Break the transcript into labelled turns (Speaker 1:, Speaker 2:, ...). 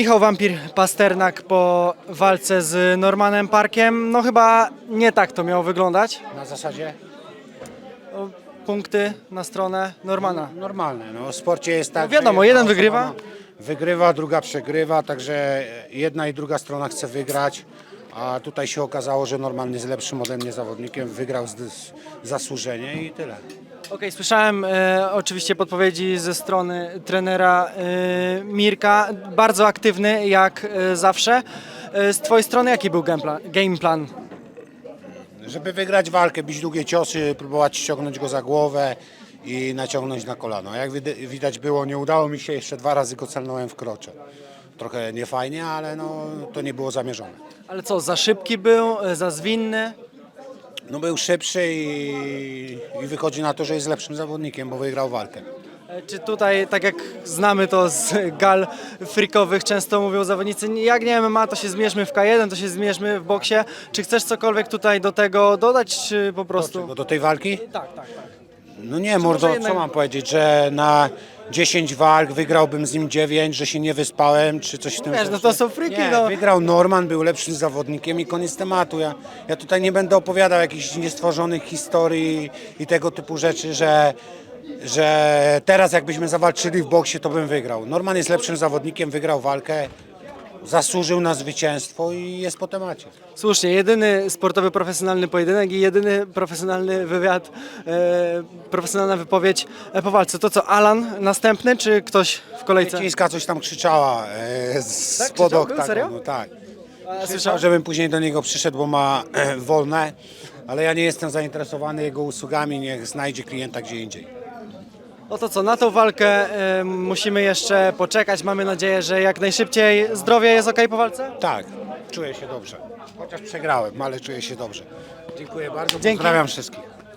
Speaker 1: Michał Wampir Pasternak po walce z Normanem Parkiem. No chyba nie tak to miało wyglądać.
Speaker 2: Na zasadzie
Speaker 1: O, Punkty na stronę Normana.
Speaker 2: normalne. No, w sporcie jest tak.
Speaker 1: No wiadomo, jeden wygrywa.
Speaker 2: Wygrywa, druga przegrywa, także jedna i druga strona chce wygrać. A tutaj się okazało, że normalny jest lepszym ode mnie zawodnikiem, wygrał z, z, zasłużenie i tyle.
Speaker 1: Okej, słyszałem e, oczywiście podpowiedzi ze strony trenera e, Mirka. Bardzo aktywny jak e, zawsze. E, z twojej strony jaki był game plan? Game plan?
Speaker 2: Żeby wygrać walkę, bić długie ciosy, próbować ściągnąć go za głowę i naciągnąć na kolano. Jak wid- widać było, nie udało mi się, jeszcze dwa razy go celnąłem w krocze. Trochę niefajnie, ale no, to nie było zamierzone.
Speaker 1: Ale co, za szybki był, e, za zwinny?
Speaker 2: No był szybszy i, i wychodzi na to, że jest lepszym zawodnikiem, bo wygrał walkę.
Speaker 1: E, Czy tutaj, tak jak znamy to z gal frikowych, często mówią zawodnicy, jak nie MMA, to się zmierzmy w K1, to się zmierzmy w boksie. Czy chcesz cokolwiek tutaj do tego dodać, czy po prostu...
Speaker 2: Czego, do tej walki?
Speaker 1: Tak, tak, tak.
Speaker 2: No nie, mordo,
Speaker 1: jednak-
Speaker 2: co mam powiedzieć, że na 10 walk wygrałbym z nim 9, że się nie wyspałem, czy coś w tym
Speaker 1: Wiesz, no to są friki,
Speaker 2: nie,
Speaker 1: no.
Speaker 2: wygrał Norman, był lepszym zawodnikiem i koniec tematu. Ja, ja tutaj nie będę opowiadał jakichś niestworzonych historii i tego typu rzeczy, że, że teraz jakbyśmy zawalczyli w boksie, to bym wygrał. Norman jest lepszym zawodnikiem, wygrał walkę, zasłużył na zwycięstwo i jest po temacie.
Speaker 1: Słusznie, jedyny sportowy profesjonalny pojedynek i jedyny profesjonalny wywiad, e, profesjonalna wypowiedź e, po walce. To co, Alan następny, czy ktoś w kolejce?
Speaker 2: Cińska coś tam krzyczała e, z
Speaker 1: Tak, krzyczał? Był?
Speaker 2: oktagonu,
Speaker 1: Serio?
Speaker 2: tak.
Speaker 1: A,
Speaker 2: Krzyczał,
Speaker 1: słyszałem,
Speaker 2: żebym później do niego przyszedł, bo ma e, wolne, ale ja nie jestem zainteresowany jego usługami, niech znajdzie klienta gdzie indziej.
Speaker 1: No to co, na tą walkę e, musimy jeszcze poczekać. Mamy nadzieję, że jak najszybciej zdrowie jest ok po walce?
Speaker 2: Tak, czuję się dobrze. Chociaż przegrałem, ale czuję się dobrze. Dziękuję bardzo,
Speaker 1: Dzięki.
Speaker 2: pozdrawiam wszystkich.